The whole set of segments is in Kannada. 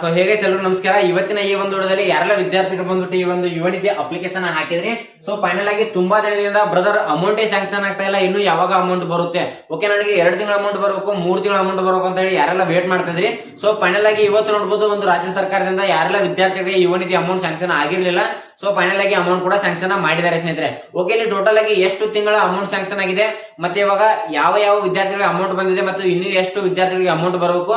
ಸೊ ಹೇಗೆ ಎಲ್ಲರೂ ನಮಸ್ಕಾರ. ಇವತ್ತಿನ ಈ ಒಂದು ವಿಡಿಯೋದಲ್ಲಿ ಯಾರೆಲ್ಲ ವಿದ್ಯಾರ್ಥಿಗಳು ಬಂದ್ಬಿಟ್ಟು ಈ ಒಂದು ಯುವ ನಿಧಿ ಅಪ್ಲಿಕೇಶನ್ ಹಾಕಿದ್ರಿ? ಸೊ ಫೈನಲ್ ಆಗಿ ತುಂಬಾ ದಿನದಿಂದ ಬ್ರದರ್ ಅಮೌಂಟೇ ಸ್ಯಾಂಕ್ಷನ್ ಆಗ್ತಾ ಇಲ್ಲ. ಇನ್ನು ಯಾವಾಗ ಅಮೌಂಟ್ ಬರುತ್ತೆ? ಓಕೆ ನನಗೆ ಎರಡು ತಿಂಗಳ ಅಮೌಂಟ್ ಬರಬೇಕು, ಮೂರು ತಿಂಗಳ ಅಮೌಂಟ್ ಬರಬೇಕು ಅಂತ ಹೇಳಿ ಯಾರೆಲ್ಲ ವೇಟ್ ಮಾಡ್ತಿದ್ರಿ? ಸೊ ಫೈನಲ್ ಆಗಿ ಇವತ್ತು ನೋಡ್ಬೋದು ಒಂದು ರಾಜ್ಯ ಸರ್ಕಾರದಿಂದ ಯಾರೆಲ್ಲ ವಿದ್ಯಾರ್ಥಿಗಳಿಗೆ ಯುವ ನಿಧಿ ಅಮೌಂಟ್ ಸ್ಯಾಂಕ್ಷನ್ ಆಗಿರ್ಲಿಲ್ಲ. ಸೊ ಫೈನಲ್ ಆಗಿ ಅಮೌಂಟ್ ಕೂಡ ಸ್ಯಾಂಕ್ಷನ್ ಮಾಡಿದ್ದಾರೆ ಸ್ನೇಹಿತರೆ. ಓಕೆ ಇಲ್ಲಿ ಟೋಟಲ್ ಆಗಿ ಎಷ್ಟು ತಿಂಗಳ ಅಮೌಂಟ್ ಸ್ಯಾಂಕ್ಷನ್ ಆಗಿದೆ? ಮತ್ತೆ ಇವಾಗ ಯಾವ ಯಾವ ವಿದ್ಯಾರ್ಥಿಗಳಿಗೆ ಅಮೌಂಟ್ ಬಂದಿದೆ ಮತ್ತು ಇನ್ನು ಎಷ್ಟು ವಿದ್ಯಾರ್ಥಿಗಳಿಗೆ ಅಮೌಂಟ್ ಬರಬೇಕು?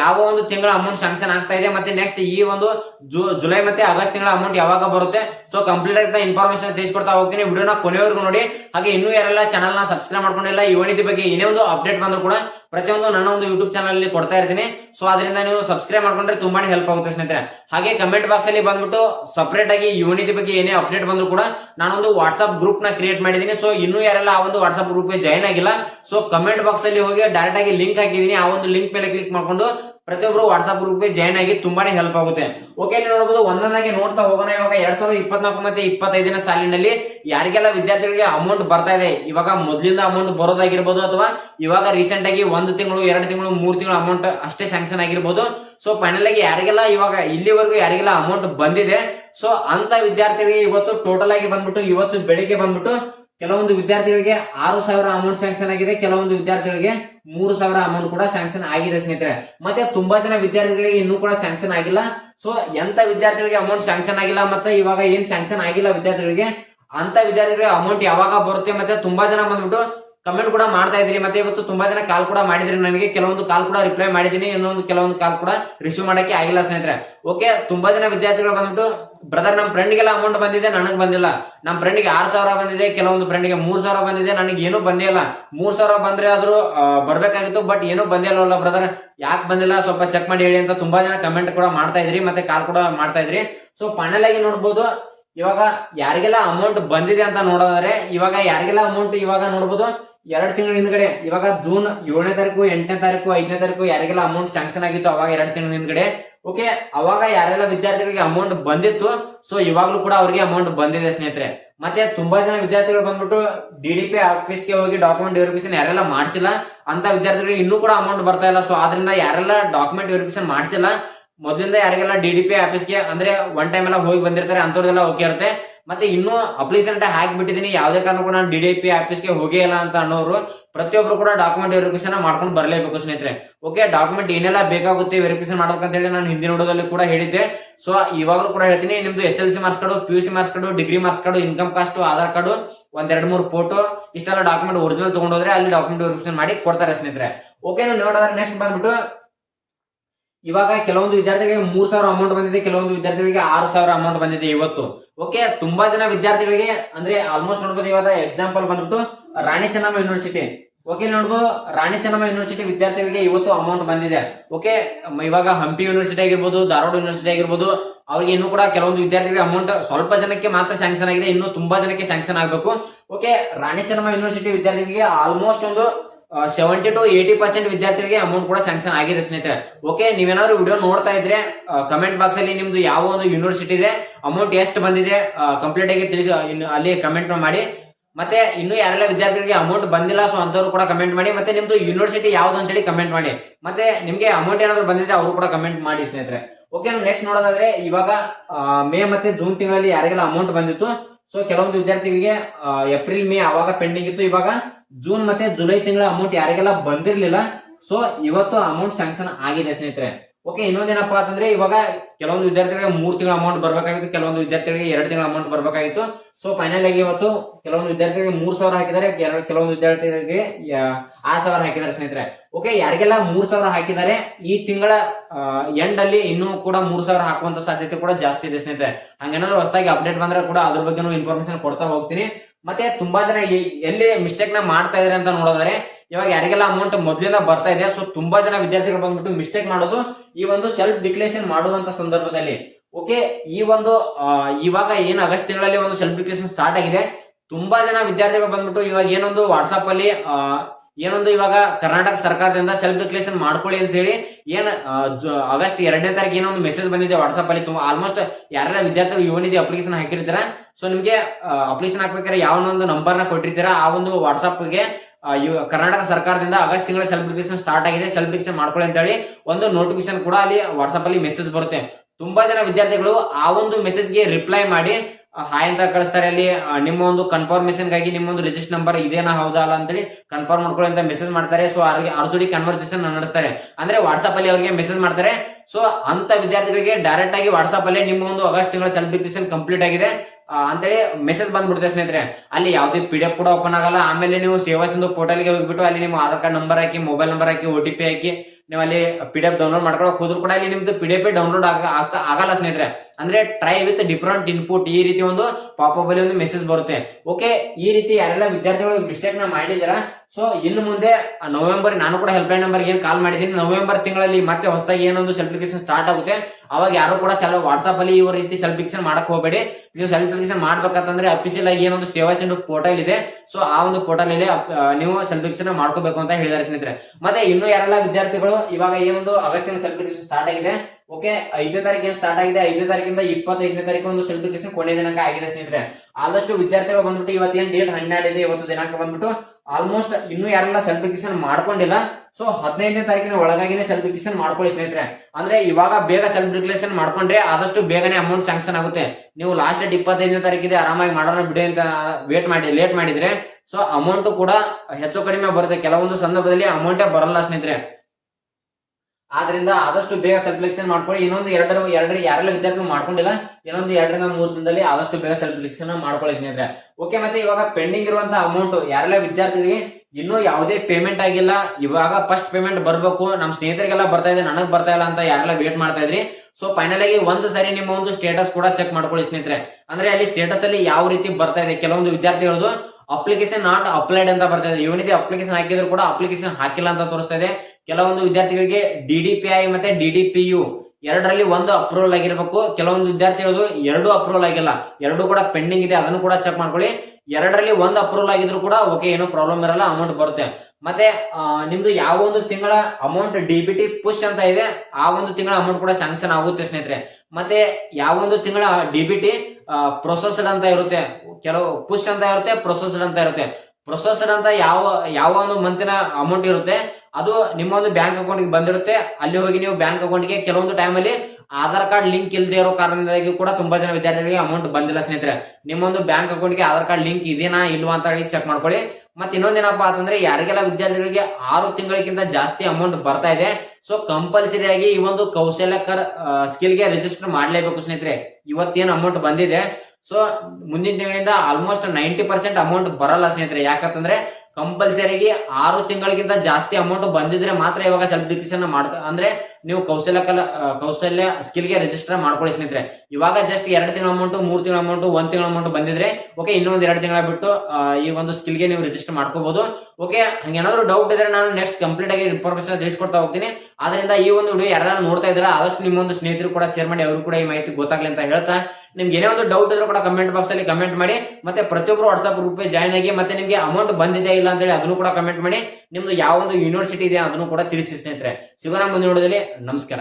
ಯಾವ ಒಂದು ತಿಂಗಳ ಅಮೌಂಟ್ ಸ್ಯಾಂಕ್ಷನ್ ಆಗ್ತಾ ಇದೆ? ಮತ್ತೆ ನೆಕ್ಸ್ಟ್ ಈ ಒಂದು ಜುಲೈ ಮತ್ತೆ ಆಗಸ್ಟ್ ತಿಂಗಳ ಅಮೌಂಟ್ ಯಾವಾಗ ಬರುತ್ತೆ? ಸೊ ಕಂಪ್ಲೀಟ್ ಆಗಿ ಇನ್ಫಾರ್ಮೇಶನ್ ತಿಳಿಸ್ಕೊಡ್ತಾ ಹೋಗ್ತೀನಿ. ವಿಡಿಯೋನ ಕೊನೆವರೆಗೂ ನೋಡಿ. ಹಾಗೆ ಇನ್ನೂ ಯಾರೆಲ್ಲ ಚಾನಲ್ನ ಸಬ್ಸ್ಕ್ರೈಬ್ ಮಾಡ್ಕೊಂಡಿಲ್ಲ, ಈ ಒಣಿದ ಬಗ್ಗೆ ಏನೇ ಒಂದು ಅಪ್ಡೇಟ್ ಬಂದ್ರು ಕೂಡ ಪ್ರತಿಯೊಂದು ನನ್ನ ಒಂದು ಯೂಟ್ಯೂಬ್ ಚಾನಲ್ ಅಲ್ಲಿ ಕೊಡ್ತಾ ಇರ್ತೀನಿ. ಸೊ ಅದರಿಂದ ನೀವು ಸಬ್ಸ್ಕ್ರೈಬ್ ಮಾಡ್ಕೊಂಡ್ರೆ ತುಂಬಾನೇ ಹೆಲ್ಪ್ ಆಗುತ್ತೆ ಸ್ನೇಹಿತರೆ. ಹಾಗೆ ಕಮೆಂಟ್ ಬಾಕ್ಸ್ ಅಲ್ಲಿ ಬಂದ್ಬಿಟ್ಟು ಸಪರೇಟ್ ಆಗಿ ಯೂನಿಟಿ ಬಗ್ಗೆ ಏನೇ ಅಪ್ಡೇಟ್ ಬಂದ್ರು ಕೂಡ ನಾನೊಂದು ವಾಟ್ಸ್ಆಪ್ ಗ್ರೂಪ್ನ ಕ್ರಿಯೇಟ್ ಮಾಡಿದ್ದೀನಿ. ಸೊ ಇನ್ನೂ ಯಾರೆಲ್ಲ ಆ ಒಂದು ವಾಟ್ಸ್ಆಪ್ ಗ್ರೂಪ್ಗೆ ಜಾಯ್ನ್ ಆಗಿಲ್ಲ ಸೊ ಕಮೆಂಟ್ ಬಾಕ್ಸ್ ಅಲ್ಲಿ ಹೋಗಿ ಡೈರೆಕ್ಟ್ ಆಗಿ ಲಿಂಕ್ ಹಾಕಿದೀನಿ ಆ ಒಂದು ಲಿಂಕ್ ಮೇಲೆ ಕ್ಲಿಕ್ ಮಾಡ್ಕೊಂಡು ಪ್ರತಿಯೊಬ್ಬರು ವಾಟ್ಸ್ಆಪ್ ಗ್ರೂಪ್ಗೆ ಜಾಯ್ನ್ ಆಗಿ ತುಂಬಾನೇ ಹೆಲ್ಪ್ ಆಗುತ್ತೆ. ಓಕೆ ಇಲ್ಲಿ ನೋಡಬಹುದು ಒಂದೊಂದಾಗಿ ನೋಡ್ತಾ ಹೋಗೋಣ, ಇವಾಗ ಎರಡ್ ಸಾವಿರದ ಇಪ್ಪತ್ನಾಲ್ಕು ಮತ್ತೆ ಇಪ್ಪತ್ತೈದನೇ ಸಾಲಿನಲ್ಲಿ ಯಾರಿಗೆಲ್ಲ ವಿದ್ಯಾರ್ಥಿಗಳಿಗೆ ಅಮೌಂಟ್ ಬರ್ತಾ ಇದೆ? ಇವಾಗ ಮೊದಲಿಂದ ಅಮೌಂಟ್ ಬರೋದಾಗಿರ್ಬೋದು ಅಥವಾ ಇವಾಗ ರೀಸೆಂಟ್ ಆಗಿ ಒಂದು ತಿಂಗಳು, ಎರಡು ತಿಂಗಳು, ಮೂರು ತಿಂಗಳು ಅಮೌಂಟ್ ಅಷ್ಟೇ ಸ್ಯಾಂಕ್ಷನ್ ಆಗಿರ್ಬೋದು. ಸೊ ಫೈನಲ್ ಆಗಿ ಯಾರಿಗೆಲ್ಲ ಇವಾಗ ಇಲ್ಲಿವರೆಗೂ ಯಾರಿಗೆಲ್ಲ ಅಮೌಂಟ್ ಬಂದಿದೆ? ಸೊ ಅಂತ ವಿದ್ಯಾರ್ಥಿಗಳಿಗೆ ಇವತ್ತು ಟೋಟಲ್ ಆಗಿ ಬಂದ್ಬಿಟ್ಟು, ಇವತ್ತು ಬೆಳಿಗ್ಗೆ ಬಂದ್ಬಿಟ್ಟು ಕೆಲವೊಂದು ವಿದ್ಯಾರ್ಥಿಗಳಿಗೆ ಆರು ಸಾವಿರ ಅಮೌಂಟ್ ಸ್ಯಾಂಕ್ಷನ್ ಆಗಿದೆ, ಕೆಲವೊಂದು ವಿದ್ಯಾರ್ಥಿಗಳಿಗೆ ಮೂರು ಸಾವಿರ ಅಮೌಂಟ್ ಕೂಡ ಸ್ಯಾಂಕ್ಷನ್ ಆಗಿದೆ ಸ್ನೇಹಿತರೆ. ಮತ್ತೆ ತುಂಬಾ ಜನ ವಿದ್ಯಾರ್ಥಿಗಳಿಗೆ ಇನ್ನೂ ಕೂಡ ಸ್ಯಾಂಕ್ಷನ್ ಆಗಿಲ್ಲ. ಸೊ ಎಂತ ವಿದ್ಯಾರ್ಥಿಗಳಿಗೆ ಅಮೌಂಟ್ ಸ್ಯಾಂಕ್ಷನ್ ಆಗಿಲ್ಲ ಮತ್ತೆ ಇವಾಗ ಏನ್ ಸ್ಯಾಂಕ್ಷನ್ ಆಗಿಲ್ಲ ವಿದ್ಯಾರ್ಥಿಗಳಿಗೆ, ಅಂತ ವಿದ್ಯಾರ್ಥಿಗಳಿಗೆ ಅಮೌಂಟ್ ಯಾವಾಗ ಬರುತ್ತೆ ಮತ್ತೆ ತುಂಬಾ ಜನ ಬಂದ್ಬಿಟ್ಟು ಕಮೆಂಟ್ ಕೂಡ ಮಾಡ್ತಾ ಇದ್ರಿ ಮತ್ತೆ ಇವತ್ತು ತುಂಬಾ ಜನ ಕಾಲ್ ಕೂಡ ಮಾಡಿದ್ರಿ. ನನಗೆ ಕೆಲವೊಂದು ಕಾಲ್ ಕೂಡ ರಿಪ್ಲೈ ಮಾಡಿದ್ದೀನಿ. ಇನ್ನೊಂದು ಕೆಲವೊಂದು ಕಾಲ್ ಕೂಡ ರಿಸೀವ್ ಮಾಡಕ್ಕೆ ಆಗಿಲ್ಲ ಸ್ನೇಹಿತರೆ. ಓಕೆ ತುಂಬಾ ಜನ ವಿದ್ಯಾರ್ಥಿಗಳು ಬಂದ್ಬಿಟ್ಟು ಬ್ರದರ್ ನಮ್ಮ ಫ್ರೆಂಡ್ಗೆಲ್ಲ ಅಮೌಂಟ್ ಬಂದಿದೆ. ನನಗೆ ಬಂದಿಲ್ಲ. ನಮ್ಮ ಫ್ರೆಂಡ್ಗೆ ಆರು ಸಾವಿರ ಬಂದಿದೆ. ಕೆಲವೊಂದು ಫ್ರೆಂಡ್ಗೆ ಮೂರು ಸಾವಿರ ಬಂದಿದೆ. ನನಗೆ ಏನೂ ಬಂದೇ ಇಲ್ಲ. ಮೂರು ಸಾವಿರ ಬಂದ್ರೆ ಆದ್ರೂ ಬರಬೇಕಾಗಿತ್ತು. ಬಟ್ ಏನೂ ಬಂದೇ ಇಲ್ಲವಲ್ಲ ಬ್ರದರ್ ಯಾಕೆ ಬಂದಿಲ್ಲ? ಸ್ವಲ್ಪ ಚೆಕ್ ಮಾಡಿ ಹೇಳಿ ಅಂತ ತುಂಬಾ ಜನ ಕಮೆಂಟ್ ಕೂಡ ಮಾಡ್ತಾ ಇದ್ರಿ. ಮತ್ತೆ ಕಾಲ್ ಕೂಡ ಮಾಡ್ತಾ ಇದ್ರಿ. ಸೊ ಫೈನಲ್ ಆಗಿ ನೋಡ್ಬೋದು. ಇವಾಗ ಯಾರಿಗೆಲ್ಲ ಅಮೌಂಟ್ ಬಂದಿದೆ ಅಂತ ನೋಡೋದಾದ್ರೆ, ಇವಾಗ ಯಾರಿಗೆಲ್ಲ ಅಮೌಂಟ್ ಇವಾಗ ನೋಡ್ಬೋದು ಎರಡು ತಿಂಗಳ ಹಿಂದ್ಗಡೆ, ಇವಾಗ ಜೂನ್ ಏಳನೇ ತಾರೀಕು, ಎಂಟನೇ ತಾರೀಕು, ಐದನೇ ತಾರೀಕು ಯಾರಿಗೆಲ್ಲ ಅಮೌಂಟ್ ಸ್ಯಾಂಕ್ಷನ್ ಆಗಿತ್ತು, ಅವಾಗ ಎರಡು ತಿಂಗಳ ಹಿಂದ್ಗಡೆ. ಓಕೆ ಅವಾಗ ಯಾರೆಲ್ಲ ವಿದ್ಯಾರ್ಥಿಗಳಿಗೆ ಅಮೌಂಟ್ ಬಂದಿತ್ತು ಸೊ ಇವಾಗ್ಲೂ ಕೂಡ ಅವ್ರಿಗೆ ಅಮೌಂಟ್ ಬಂದಿದೆ ಸ್ನೇಹಿತರೆ. ಮತ್ತೆ ತುಂಬಾ ಜನ ವಿದ್ಯಾರ್ಥಿಗಳು ಬಂದ್ಬಿಟ್ಟು ಡಿ ಡಿ ಪಿ ಆಫೀಸ್ಗೆ ಹೋಗಿ ಡಾಕ್ಯುಮೆಂಟ್ ವೆರಿಫಿಕೇಶನ್ ಯಾರೆಲ್ಲ ಮಾಡಿಸಿಲ್ಲ ಅಂತ ವಿದ್ಯಾರ್ಥಿಗಳಿಗೆ ಇನ್ನೂ ಕೂಡ ಅಮೌಂಟ್ ಬರ್ತಾ ಇಲ್ಲ. ಸೊ ಆದ್ರಿಂದ ಯಾರೆಲ್ಲ ಡಾಕ್ಯುಮೆಂಟ್ ವೆರಿಫಿಕೇಶನ್ ಮಾಡಿಸಿಲ್ಲ, ಮೊದಲಿಂದ ಯಾರಿಗೆಲ್ಲ ಡಿ ಡಿ ಪಿ ಆಫೀಸ್ಗೆ ಅಂದ್ರೆ ಒನ್ ಟೈಮ್ ಎಲ್ಲ ಹೋಗಿ ಬಂದಿರ್ತಾರೆ ಅಂತವ್ರದೆಲ್ಲ ಓಕೆ ಇರುತ್ತೆ. ಮತ್ತೆ ಇನ್ನೂ ಅಪ್ಲಿಕೇಶನ್ ಹಾಕಿಬಿಟ್ಟಿದ್ದೀನಿ ಯಾವುದೇ ಕಾರಣಕ್ಕೂ ನಾನು ಡಿ ಡಿ ಪಿ ಆಫೀಸ್ಗೆ ಹೋಗೇ ಇಲ್ಲ ಅಂತ ಅನ್ನೋರು ಪ್ರತಿಯೊಬ್ರು ಕೂಡ ಡಾಕ್ಯುಮೆಂಟ್ ವೆರಿಫಿಕೇಶನ್ ಮಾಡ್ಕೊಂಡು ಬರಲೇಬೇಕು ಸ್ನೇಹಿತರೆ. ಓಕೆ ಡಾಕ್ಯುಮೆಂಟ್ ಏನೆಲ್ಲ ಬೇಕಾಗುತ್ತೆ ವೆರಿಫಿಕೇಶನ್ ಮಾಡ್ಬೇಕಂತ ಹೇಳಿ ನಾನು ಹಿಂದಿನ ನೋಡೋದಲ್ಲಿ ಕೂಡ ಹೇಳಿದ್ದೆ. ಸೊ ಇವಾಗಲೂ ಕೂಡ ಹೇಳ್ತೀನಿ, ನಿಮ್ದು S L C marks card P U C marks card degree marks card income caste Aadhaar card ಒಂದೆರಡು ಮೂರು ಫೋಟೋ ಇಷ್ಟೆಲ್ಲ ಡಾಕ್ಯುಮೆಂಟ್ ಒರಿಜಿನಲ್ ತಗೊಂಡೋದ್ರೆ ಅಲ್ಲಿ ಡಾಕ್ಯುಮೆಂಟ್ ವೆರಿಫಿಕೇಶನ್ ಮಾಡಿ ಕೊಡ್ತಾರೆ ಸ್ನೇಹಿತರೆ. ಓಕೆ ನೋಡೋದ್ರೆ ನೆಕ್ಸ್ಟ್ ಬಂದ್ಬಿಟ್ಟು ಇವಾಗ ಕೆಲವೊಂದು ವಿದ್ಯಾರ್ಥಿಗಳಿಗೆ ಮೂರ್ ಸಾವಿರ ಅಮೌಂಟ್ ಬಂದಿದೆ, ಕೆಲವೊಂದು ವಿದ್ಯಾರ್ಥಿಗಳಿಗೆ ಆರು ಸಾವಿರ ಅಮೌಂಟ್ ಬಂದಿದೆ ಇವತ್ತು. ಓಕೆ ತುಂಬಾ ಜನ ವಿದ್ಯಾರ್ಥಿಗಳಿಗೆ, ಅಂದ್ರೆ ಆಲ್ಮೋಸ್ಟ್ ನೋಡ್ಬೋದು ಇವಾಗ ಎಕ್ಸಾಂಪಲ್ ಬಂದ್ಬಿಟ್ಟು ರಾಣಿ ಚೆನ್ನಮ್ಮ ಯೂನಿವರ್ಸಿಟಿ ಓಕೆ ನೋಡ್ಬೋದು ರಾಣಿ ಚೆನ್ನಮ್ಮ ಯೂನಿವರ್ಸಿಟಿ ವಿದ್ಯಾರ್ಥಿಗಳಿಗೆ ಇವತ್ತು ಅಮೌಂಟ್ ಬಂದಿದೆ. ಓಕೆ ಇವಾಗ ಹಂಪಿ ಯೂನಿವರ್ಸಿಟಿ ಆಗಿರ್ಬೋದು ಧಾರವಾಡ ಯೂನಿವರ್ಸಿಟಿ ಆಗಿರ್ಬೋದು, ಅವ್ರಿಗೆ ಇನ್ನೂ ಕೂಡ ಕೆಲವೊಂದು ವಿದ್ಯಾರ್ಥಿಗಳಿಗೆ ಅಮೌಂಟ್ ಸ್ವಲ್ಪ ಜನಕ್ಕೆ ಮಾತ್ರ ಸ್ಯಾಂಕ್ಷನ್ ಆಗಿದೆ, ಇನ್ನು ತುಂಬಾ ಜನಕ್ಕೆ ಸ್ಯಾಂಕ್ಷನ್ ಆಗಬೇಕು. ಓಕೆ ರಾಣಿ ಚೆನ್ನಮ್ಮ ಯೂನಿವರ್ಸಿಟಿ ವಿದ್ಯಾರ್ಥಿಗಳಿಗೆ ಆಲ್ಮೋಸ್ಟ್ ಒಂದು ಸೆವೆಂಟಿ ಟು ಏಯ್ಟಿ ಪರ್ಸೆಂಟ್ ವಿದ್ಯಾರ್ಥಿಗಳಿಗೆ ಅಮೌಂಟ್ ಕೂಡ ಸ್ಯಾಂಕ್ಷನ್ ಆಗಿದೆ ಸ್ನೇಹಿತರೆ. ಓಕೆ ನೀವೇನಾದ್ರೂ ವಿಡಿಯೋ ನೋಡ್ತಾ ಇದ್ರೆ ಕಮೆಂಟ್ ಬಾಕ್ಸ್ ಅಲ್ಲಿ ನಿಮ್ದು ಯಾವ ಒಂದು ಯೂನಿವರ್ಸಿಟಿ ಇದೆ ಅಮೌಂಟ್ ಎಷ್ಟು ಬಂದಿದೆ ಕಂಪ್ಲೀಟ್ ಆಗಿ ತಿಳಿಸಿ ಅಲ್ಲಿ ಕಮೆಂಟ್ ಮಾಡಿ. ಮತ್ತೆ ಇನ್ನು ಯಾರೆಲ್ಲ ವಿದ್ಯಾರ್ಥಿಗಳಿಗೆ ಅಮೌಂಟ್ ಬಂದಿಲ್ಲ ಸೊ ಅಂತವ್ರು ಕೂಡ ಕಮೆಂಟ್ ಮಾಡಿ. ಮತ್ತೆ ನಿಮ್ದು ಯೂನಿವರ್ಸಿಟಿ ಯಾವ್ದು ಅಂತೇಳಿ ಕಮೆಂಟ್ ಮಾಡಿ. ಮತ್ತೆ ನಿಮ್ಗೆ ಅಮೌಂಟ್ ಏನಾದ್ರು ಬಂದಿದ್ರೆ ಅವರು ಕೂಡ ಕಮೆಂಟ್ ಮಾಡಿ ಸ್ನೇಹಿತರೆ. ಓಕೆ ನೆಕ್ಸ್ಟ್ ನೋಡೋದಾದ್ರೆ ಇವಾಗ ಮೇ ಮತ್ತೆ ಜೂನ್ ತಿಂಗಳಲ್ಲಿ ಯಾರಿಗೆಲ್ಲ ಅಮೌಂಟ್ ಬಂದಿತ್ತು ಸೊ ಕೆಲವೊಂದು ವಿದ್ಯಾರ್ಥಿಗಳಿಗೆ ಏಪ್ರಿಲ್, ಮೇ ಅವಾಗ ಪೆಂಡಿಂಗ್ ಇತ್ತು ಇವಾಗ. ಜೂನ್ ಮತ್ತೆ ಜುಲೈ ತಿಂಗಳ ಅಮೌಂಟ್ ಯಾರಿಗೆಲ್ಲ ಬಂದಿರ್ಲಿಲ್ಲ ಸೊ ಇವತ್ತು ಅಮೌಂಟ್ ಸ್ಯಾಂಕ್ಷನ್ ಆಗಿದೆ ಸ್ನೇಹಿತರೆ. ಓಕೆ ಇನ್ನೊಂದೇನಪ್ಪ ಅಂತಂದ್ರೆ ಇವಾಗ ಕೆಲವೊಂದು ವಿದ್ಯಾರ್ಥಿಗಳಿಗೆ ಮೂರ್ ತಿಂಗಳ ಅಮೌಂಟ್ ಬರಬೇಕಾಗಿತ್ತು, ಕೆಲವೊಂದು ವಿದ್ಯಾರ್ಥಿಗಳಿಗೆ ಎರಡು ತಿಂಗಳ ಅಮೌಂಟ್ ಬರ್ಬೇಕಾಗಿತ್ತು. ಸೊ ಫೈನಲ್ ಆಗಿ ಇವತ್ತು ಕೆಲವೊಂದು ವಿದ್ಯಾರ್ಥಿಗಳಿಗೆ ಮೂರ್ ಸಾವಿರ ಹಾಕಿದ್ದಾರೆ ಕೆಲವೊಂದು ವಿದ್ಯಾರ್ಥಿಗಳಿಗೆ ಆರು ಸಾವಿರ ಹಾಕಿದ್ದಾರೆ ಸ್ನೇಹಿತರೆ. ಓಕೆ ಯಾರಿಗೆಲ್ಲ ಮೂರ್ ಸಾವಿರ ಹಾಕಿದ್ದಾರೆ, ಈ ತಿಂಗಳ ಎಂಡ್ ಅಲ್ಲಿ ಇನ್ನೂ ಕೂಡ ಮೂರ್ ಸಾವಿರ ಹಾಕುವಂತ ಸಾಧ್ಯತೆ ಕೂಡ ಜಾಸ್ತಿ ಇದೆ ಸ್ನೇಹಿತರೆ. ಹಂಗೇನಾದ್ರು ಹೊಸದಾಗಿ ಅಪ್ಡೇಟ್ ಬಂದ್ರೆ ಕೂಡ ಅದ್ರ ಬಗ್ಗೆನೂ ಇನ್ಫಾರ್ಮೇಶನ್ ಕೊಡ್ತಾ ಹೋಗ್ತೀನಿ. ಮತ್ತೆ ತುಂಬಾ ಜನ ಎಲ್ಲಿ ಮಿಸ್ಟೇಕ್ನ ಮಾಡ್ತಾ ಇದಾರೆ ಅಂತ ನೋಡಿದ್ರೆ, ಇವಾಗ ಯಾರಿಗೆಲ್ಲ ಅಮೌಂಟ್ ಮೊದಲಿಂದ ಬರ್ತಾ ಇದೆ ಸೊ ತುಂಬಾ ಜನ ವಿದ್ಯಾರ್ಥಿಗಳು ಬಂದ್ಬಿಟ್ಟು ಮಿಸ್ಟೇಕ್ ಮಾಡೋದು ಈ ಒಂದು ಸೆಲ್ಫ್ ಡಿಕ್ಲೇಷನ್ ಮಾಡುವಂತ ಸಂದರ್ಭದಲ್ಲಿ. ಓಕೆ ಈ ಒಂದು ಇವಾಗ ಏನು ಆಗಸ್ಟ್ ತಿಂಗಳಲ್ಲಿ ಒಂದು ಸೆಲ್ಫ್ ಡಿಕ್ಲೇಷನ್ ಸ್ಟಾರ್ಟ್ ಆಗಿದೆ. ತುಂಬಾ ಜನ ವಿದ್ಯಾರ್ಥಿಗಳು ಬಂದ್ಬಿಟ್ಟು ಇವಾಗ ಏನೊಂದು ವಾಟ್ಸ್ಆಪ್ ಅಲ್ಲಿ ಏನೊಂದು ಇವಾಗ ಕರ್ನಾಟಕ ಸರ್ಕಾರದಿಂದ ಸೆಲ್ಫ್ ಡಿಕ್ಲೇಷನ್ ಮಾಡ್ಕೊಳ್ಳಿ ಅಂತ ಹೇಳಿ ಏನ್ ಆಗಸ್ಟ್ ಎರಡನೇ ತಾರೀಕು ಏನೋ ಒಂದು ಮೆಸೇಜ್ ಬಂದಿದೆ ವಾಟ್ಸ್ಆಪ್ ಅಲ್ಲಿ ತುಂಬ ಆಲ್ಮೋಸ್ಟ್ ಯಾರೆಲ್ಲ ವಿದ್ಯಾರ್ಥಿಗಳು ಯೋನಿದೆ ನಿಧಿ ಅಪ್ಲಿಕೇಶನ್ ಹಾಕಿರ್ತೀರ ಸೊ ನಿಮ್ಗೆ ಅಪ್ಲಿಕೇಶನ್ ಹಾಕ್ಬೇಕಾದ್ರೆ ಯಾವ ಒಂದು ನ ಕೊಟ್ಟಿರ್ತೀರಾ, ಆ ಒಂದು ವಾಟ್ಸ್ಆಪ್ಗೆ ಗೆ ಕರ್ನಾಟಕ ಸರ್ಕಾರದಿಂದ ಆಗಸ್ಟ್ ತಿಂಗಳ ಸೆಲೆಬ್ರೇಷನ್ ಸ್ಟಾರ್ಟ್ ಆಗಿದೆ ಸೆಲ್ಫ್ ಡಿಕ್ಲೇಷನ್ ಮಾಡ್ಕೊಳ್ಳಿ ಅಂತ ಹೇಳಿ ಒಂದು ನೋಟಿಫಿಕೇಶನ್ ಕೂಡ ಅಲ್ಲಿ ವಾಟ್ಸ್ಆಪ್ ಅಲ್ಲಿ ಮೆಸೇಜ್ ಬರುತ್ತೆ. ತುಂಬಾ ಜನ ವಿದ್ಯಾರ್ಥಿಗಳು ಆ ಒಂದು ಮೆಸೇಜ್ಗೆ ರಿಪ್ಲೈ ಮಾಡಿ ಹಾಯ್ ಅಂತ ಕಳಿಸ್ತಾರೆ ಅಲ್ಲಿ. ನಿಮ್ಮ ಒಂದು ಕನ್ಫರ್ಮೇಶನ್ಗಾಗಿ ನಿಮ್ಮ ಒಂದು ರಿಜಿಸ್ಟರ್ ನಂಬರ್ ಇದೇನಾ ಹೌದಾ ಅಲ್ಲ ಅಂತೇಳಿ ಕನ್ಫರ್ಮ್ ಮಾಡ್ಕೊಳ್ಳಿ ಅಂತ ಮೆಸೇಜ್ ಮಾಡ್ತಾರೆ. ಸೊ ಅವ್ರಿಗೆ ಅವ್ರ ಕನ್ವರ್ಸೇಷನ್ ನಡೆಸ್ತಾರೆ. ಅಂದ್ರೆ ವಾಟ್ಸ್ಆಪ್ ಅಲ್ಲಿ ಅವರಿಗೆ ಮೆಸೇಜ್ ಮಾಡ್ತಾರೆ. ಸೊ ಅಂತ ವಿದ್ಯಾರ್ಥಿಗಳಿಗೆ ಡೈರೆಕ್ಟ್ ಆಗಿ ವಾಟ್ಸ್ಆಪ್ ಅಲ್ಲಿ ನಿಮ್ಮ ಒಂದು ಆಗಸ್ಟ್ ತಿಂಗಳ ಸೆಲೆಬ್ರೇಷನ್ ಕಂಪ್ಲೀಟ್ ಆಗಿದೆ. ಅಂತೇಳಿ ಮೆಸೇಜ್ ಬಂದ್ಬಿಡುತ್ತೆ ಸ್ನೇಹಿತರೆ. ಅಲ್ಲಿ ಯಾವುದೇ ಪಿ ಡಿ ಎಫ್ ಕೂಡ ಓಪನ್ ಆಗಲ್ಲ. ಆಮೇಲೆ ನೀವು ಸೇವಾ ಸಿಂಧು ಪೋರ್ಟಲ್ಗೆ ಹೋಗ್ಬಿಟ್ಟು ಅಲ್ಲಿ ನಿಮ್ಮ ಆಧಾರ್ ಕಾರ್ಡ್ ನಂಬರ್ ಹಾಕಿ ಮೊಬೈಲ್ ನಂಬರ್ ಹಾಕಿ ಒ ಹಾಕಿ, ನೀವು ಅಲ್ಲಿ ಪಿ ಡಿ ಡೌನ್ಲೋಡ್ ಮಾಡ್ಕೊಳಕ್ ಹೋದ್ರು ಕೂಡ ಅಲ್ಲಿ ನಿಮ್ದು ಪಿ ಡಿ ಡೌನ್ಲೋಡ್ ಆಗಲ್ಲ ಸ್ನೇಹಿತರೆ. ಅಂದ್ರೆ ಟ್ರೈ ವಿತ್ ಡಿಫ್ರೆಂಟ್ ಇನ್ಪುಟ್ ಈ ರೀತಿ ಒಂದು ಪಾಪಪ್ ಅಲ್ಲಿ ಒಂದು ಮೆಸೇಜ್ ಬರುತ್ತೆ. ಓಕೆ ಈ ರೀತಿ ಯಾರೆಲ್ಲ ವಿದ್ಯಾರ್ಥಿಗಳು ಮಿಸ್ಟೇಕ್ನ ಮಾಡಿದಿರ ಸೊ ಇನ್ನು ಮುಂದೆ ನವೆಂಬರ್ ನಾನು ಕೂಡ ಹೆಲ್ಪ್ ಲೈನ್ ನಂಬರ್ ಏನ್ ಕಾಲ್ ಮಾಡಿದ್ದೀನಿ. ನವೆಂಬರ್ ತಿಂಗಳಲ್ಲಿ ಮತ್ತೆ ಹೊಸದಾಗಿ ಏನೊಂದು ಸೆಲ್ಫಿಕೇಶನ್ ಸ್ಟಾರ್ಟ್ ಆಗುತ್ತೆ. ಅವಾಗ ಯಾರು ಕೂಡ ಸೆಲ್ ವಾಟ್ಸ್ಆಪ್ ಅಲ್ಲಿ ಈ ರೀತಿ ಸೆಲ್ಫಿಕೇಶನ್ ಮಾಡಕ್ ಹೋಗಬೇಡಿ. ನೀವು ಸೆಲ್ಫಿಕೇಶನ್ ಮಾಡ್ಬೇಕಂತಂದ್ರೆ ಅಫಿಷಿಯಲ್ ಆಗಿ ಏನೊಂದು ಸೇವಾ ಸಿಂಧು ಪೋರ್ಟಲ್ ಇದೆ. ಸೊ ಆ ಒಂದು ಪೋರ್ಟಲ್ ಅಲ್ಲಿ ನೀವು ಸೆಲ್ಫಿಕೇಶನ್ ಮಾಡ್ಕೋಬೇಕು ಅಂತ ಹೇಳಿದ್ದಾರೆ ಸ್ನೇಹಿತರೆ. ಮತ್ತೆ ಇನ್ನು ಯಾರೆಲ್ಲ ವಿದ್ಯಾರ್ಥಿಗಳು ಇವಾಗ ಏನೊಂದು ತಿಂಗಳ ಸೆಲ್ಫಿಕೇಶನ್ ಸ್ಟಾರ್ಟ್ ಆಗಿದೆ ಓಕೆ, ಐದನೇ ತಾರೀಕಿನ ಸ್ಟಾರ್ಟ್ ಆಗಿದೆ. ಐದನೇ ತಾರೀಕಿಂದ ಇಪ್ಪತ್ತೈದನೇ ತಾರೀಕು ಒಂದು ಸೆಲ್ಫಿಕೇಶನ್ ಕೊನೆ ದಿನಾಂಕ ಆಗಿದೆ ಸ್ನೇಹಿತರೆ. ಆದಷ್ಟು ವಿದ್ಯಾರ್ಥಿಗಳು ಬಂದ್ಬಿಟ್ಟು ಇವತ್ತೇನು ಡೇಟ್ ಹನ್ನೆರಡು ಇವತ್ತು ದಿನಾಂಕ ಬಂದ್ಬಿಟ್ಟು ಆಲ್ಮೋಸ್ಟ್ ಇನ್ನು ಯಾರೆಲ್ಲ ಸೆಲ್ಫಿಕೇಶನ್ ಮಾಡ್ಕೊಂಡಿಲ್ಲ ಸೊ ಹದಿನೈದನೇ ತಾರೀಕಿನ ಒಳಗಾಗಿನೇ ಸೆಲ್ಫಿಕೇಶನ್ ಮಾಡ್ಕೊಳ್ಳಿ ಸ್ನೇಹಿತರೆ. ಅಂದ್ರೆ ಇವಾಗ ಬೇಗ ಸೆಲ್ಫಿಕೇಶನ್ ಮಾಡ್ಕೊಂಡ್ರೆ ಆದಷ್ಟು ಬೇಗನೆ ಅಮೌಂಟ್ ಸ್ಯಾಂಕ್ಷನ್ ಆಗುತ್ತೆ. ನೀವು ಲಾಸ್ಟ್ ಡೇಟ್ ಇಪ್ಪತ್ತೈದನೇ ತಾರೀಕಿದೆ ಆರಾಮಾಗಿ ಮಾಡೋಣ ಬಿಡಿ ಅಂತ ವೇಟ್ ಮಾಡಿ ಲೇಟ್ ಮಾಡಿದ್ರೆ ಸೊ ಅಮೌಂಟ್ ಕೂಡ ಹೆಚ್ಚು ಕಡಿಮೆ ಬರುತ್ತೆ. ಕೆಲವೊಂದು ಸಂದರ್ಭದಲ್ಲಿ ಅಮೌಂಟೇ ಬರಲ್ಲ ಸ್ನೇಹಿತರೆ. ಆದ್ರಿಂದ ಆದಷ್ಟು ಬೇಗ ಸೆಲೆಕ್ಷನ್ ಮಾಡ್ಕೊಳ್ಳಿ. ಇನ್ನೊಂದು ಎರಡರ ಎರಡರ ಯಾರೆಲ್ಲ ವಿದ್ಯಾರ್ಥಿಗಳು ಮಾಡ್ಕೊಂಡಿಲ್ಲ, ಇನ್ನೊಂದು ಎರಡರಿಂದ ಮೂರು ದಿನದಲ್ಲಿ ಆದಷ್ಟು ಬೇಗ ಸೆಲೆಕ್ಷನ್ ಮಾಡ್ಕೊಳ್ಳಿ ಸ್ನೇಹಿತರೆ. ಓಕೆ ಮತ್ತೆ ಇವಾಗ ಪೆಂಡಿಂಗ್ ಇರುವಂತ ಅಮೌಂಟ್ ಯಾರೆಲ್ಲ ವಿದ್ಯಾರ್ಥಿಗಳಿಗೆ ಇನ್ನೂ ಯಾವುದೇ ಪೇಮೆಂಟ್ ಆಗಿಲ್ಲ, ಇವಾಗ ಫಸ್ಟ್ ಪೇಮೆಂಟ್ ಬರಬೇಕು. ನಮ್ಮ ಸ್ನೇಹಿತರಿಗೆಲ್ಲ ಬರ್ತಾ ಇದೆ, ನನಗೆ ಬರ್ತಾ ಇಲ್ಲ ಅಂತ ಯಾರೆಲ್ಲ ವೇಟ್ ಮಾಡ್ತಾ ಇದ್ರಿ. ಸೊ ಫೈನಲ್ ಆಗಿ ಒಂದು ಸರಿ ನಿಮ್ಮ ಒಂದು ಸ್ಟೇಟಸ್ ಕೂಡ ಚೆಕ್ ಮಾಡ್ಕೊಳ್ಳಿ ಸ್ನೇಹಿತರೆ. ಅಂದ್ರೆ ಅಲ್ಲಿ ಸ್ಟೇಟಸ್ ಅಲ್ಲಿ ಯಾವ ರೀತಿ ಬರ್ತಾ ಇದೆ, ಕೆಲವೊಂದು ವಿದ್ಯಾರ್ಥಿಗಳದು ಅಪ್ಲಿಕೇಶನ್ ನಾಟ್ ಅಪ್ಲೈಡ್ ಅಂತ ಬರ್ತಾ ಇದೆ. ಇವನಿಗೆ ಅಪ್ಲಿಕೇಶನ್ ಹಾಕಿದ್ರು ಕೂಡ ಅಪ್ಲಿಕೇಶನ್ ಹಾಕಿಲ್ಲ ಅಂತ ತೋರಿಸ್ತಾ ಇದೆ. ಕೆಲವೊಂದು ವಿದ್ಯಾರ್ಥಿಗಳಿಗೆ ಡಿ ಡಿ ಪಿ ಐ ಮತ್ತೆ ಡಿ ಡಿ ಪಿ ಯು ಎರಡರಲ್ಲಿ ಒಂದು ಅಪ್ರೂವಲ್ ಆಗಿರ್ಬೇಕು. ಕೆಲವೊಂದು ವಿದ್ಯಾರ್ಥಿಗಳು ಎರಡು ಅಪ್ರೂವಲ್ ಆಗಿಲ್ಲ. ಎರಡು ಕೂಡ ಪೆಂಡಿಂಗ್ ಇದೆ. ಅದನ್ನು ಕೂಡ ಚೆಕ್ ಮಾಡ್ಕೊಳ್ಳಿ. ಎರಡರಲ್ಲಿ ಒಂದು ಅಪ್ರೂವಲ್ ಆಗಿದ್ರು ಕೂಡ ಓಕೆ ಏನೋ ಪ್ರಾಬ್ಲಮ್ ಇರಲ್ಲ ಅಮೌಂಟ್ ಬರುತ್ತೆ. ಮತ್ತೆ ನಿಮ್ದು ಯಾವ ಒಂದು ತಿಂಗಳ amount D B T push ಅಂತ ಇದೆ, ಆ ಒಂದು ತಿಂಗಳ ಅಮೌಂಟ್ ಕೂಡ ಸ್ಯಾಂಕ್ಷನ್ ಆಗುತ್ತೆ ಸ್ನೇಹಿತರೆ. ಮತ್ತೆ ಯಾವ ಒಂದು ತಿಂಗಳ ಡಿ ಬಿ ಟಿ ಪ್ರೊಸೆಸ್ಡ್ ಅಂತ ಇರುತ್ತೆ. ಕೆಲವು ಪುಷ್ ಅಂತ ಇರುತ್ತೆ ಪ್ರೊಸೆಸ್ಡ್ ಅಂತ ಇರುತ್ತೆ. ಪ್ರೊಸೆಸ್ಡ್ ಅಂತ ಯಾವ ಯಾವ ಒಂದು ಮಂತಿನ ಅಮೌಂಟ್ ಇರುತ್ತೆ ಅದು ನಿಮ್ಮ ಒಂದು ಬ್ಯಾಂಕ್ ಅಕೌಂಟ್ಗೆ ಬಂದಿರುತ್ತೆ, ಅಲ್ಲಿ ಹೋಗಿ ನೀವು ಬ್ಯಾಂಕ್ ಅಕೌಂಟ್ಗೆ ಕೆಲವೊಂದು ಟೈಮಲ್ಲಿ ಆಧಾರ್ ಕಾರ್ಡ್ ಲಿಂಕ್ ಇಲ್ಲದೆ ಇರೋ ಕಾರಣದಿಂದಾಗಿ ಕೂಡ ತುಂಬಾ ಜನ ವಿದ್ಯಾರ್ಥಿಗಳಿಗೆ ಅಮೌಂಟ್ ಬಂದಿಲ್ಲ ಸ್ನೇಹಿತರೆ. ನಿಮ್ಮೊಂದು ಬ್ಯಾಂಕ್ ಅಕೌಂಟ್ಗೆ ಆಧಾರ್ ಕಾರ್ಡ್ ಲಿಂಕ್ ಇದೇನಾ ಇಲ್ವಾ ಅಂತ ಹೇಳಿ ಚೆಕ್ ಮಾಡ್ಕೊಳ್ಳಿ. ಮತ್ತೆ ಇನ್ನೊಂದೇನಪ್ಪ ಅಂತಂದ್ರೆ ಯಾರಿಗೆಲ್ಲ ವಿದ್ಯಾರ್ಥಿಗಳಿಗೆ ಆರು ತಿಂಗಳಿಗಿಂತ ಜಾಸ್ತಿ ಅಮೌಂಟ್ ಬರ್ತಾ ಇದೆ ಸೊ ಕಂಪಲ್ಸರಿ ಆಗಿ ಈ ಒಂದು ಕೌಶಲ್ಯಕರ್ ಸ್ಕಿಲ್ಗೆ ರಿಜಿಸ್ಟರ್ ಮಾಡಲೇಬೇಕು ಸ್ನೇಹಿತರೆ. ಇವತ್ತೇನು ಅಮೌಂಟ್ ಬಂದಿದೆ ಸೊ ಮುಂದಿನ ತಿಂಗಳಿಂದ ಆಲ್ಮೋಸ್ಟ್ ನೈಂಟಿ ಪರ್ಸೆಂಟ್ ಅಮೌಂಟ್ ಬರಲ್ಲ ಸ್ನೇಹಿತರೆ. ಯಾಕಂತಂದ್ರೆ ಕಂಪಲ್ಸರಿಗೆ ಆರು ತಿಂಗಳಿಗಿಂತ ಜಾಸ್ತಿ ಅಮೌಂಟ್ ಬಂದಿದ್ರೆ ಮಾತ್ರ ಇವಾಗ ಸೆಲ್ಫ್ ಡಿಕ್ಲೇಷನ್ ಮಾಡ್ ಅಂದ್ರೆ ನೀವು ಕೌಶಲ್ಯ ಕಲ ಕೌಶಲ್ಯ ಕೌಶಲ್ಯ ಸ್ಕಿಲ್ಗೆ ರಿಜಿಸ್ಟರ್ ಮಾಡ್ಕೊಳ್ಳಿ ಸ್ನೇಹಿತರೆ. ಇವಾಗ ಜಸ್ಟ್ ಎರಡು ತಿಂಗಳ ಅಮೌಂಟ್ ಮೂರು ತಿಂಗಳ ಅಮೌಂಟ್ ಒಂದ್ ತಿಂಗಳ ಅಮೌಂಟ್ ಬಂದಿದ್ರೆ ಓಕೆ ಇನ್ನೊಂದ್ ಎರಡು ತಿಂಗಳ ಬಿಟ್ಟು ಈ ಒಂದು ಸ್ಕಿಲ್ಗೆ ನೀವು ರಿಜಿಸ್ಟರ್ ಮಾಡ್ಕೋಬಹುದು ಓಕೆ ಹಂಗೇನಾದ್ರು ಡೌಟ್ ಇದ್ರೆ ನಾನು ನೆಕ್ಸ್ಟ್ ಕಂಪ್ಲೀಟ್ ಆಗಿ ಇನ್ಫಾರ್ಮೇಶನ್ ತಿಳಿಸ್ಕೊಡ್ತಾ ಹೋಗ್ತೀನಿ. ಆದ್ರಿಂದ ಈ ಒಂದು ವಿಡಿಯೋ ಯಾರು ನೋಡ್ತಾ ಇದ್ರೆ ಆದಷ್ಟು ನಿಮ್ಮೊಂದು ಸ್ನೇಹಿತರು ಕೂಡ ಶೇರ್ ಮಾಡಿ, ಅವರು ಕೂಡ ಈ ಮಾಹಿತಿ ಗೊತ್ತಾಗ್ಲಿ ಅಂತ ಹೇಳ್ತಾ ನಿಮ್ಗೆ ಏನೇ ಒಂದು ಡೌಟ್ ಇದ್ರೂ ಕೂಡ ಕಮೆಂಟ್ ಬಾಕ್ಸ್ ಅಲ್ಲಿ ಕಮೆಂಟ್ ಮಾಡಿ, ಮತ್ತೆ ಪ್ರತಿಯೊಬ್ಬರು ವಾಟ್ಸ್ಆಪ್ ಗ್ರೂಪ್ ಜಾಯ್ನ್ ಆಗಿ ಮತ್ತೆ ನಿಮ್ಗೆ ಅಮೌಂಟ್ ಬಂದಿದೆ ಇಲ್ಲ ಅಂತ ಹೇಳಿ ಅದನ್ನು ಕೂಡ ಕಮೆಂಟ್ ಮಾಡಿ, ನಿಮ್ದು ಯಾವ ಒಂದು ಯೂನಿವರ್ಸಿಟಿ ಇದೆ ಅದನ್ನು ಕೂಡ ತಿಳಿಸಿ ಸ್ನೇಹಿತರೆ. ಸಿಗೋಣ ಮುಂದಿನ ವಿಡಿಯೋದಲ್ಲಿ. ನಮಸ್ಕಾರ.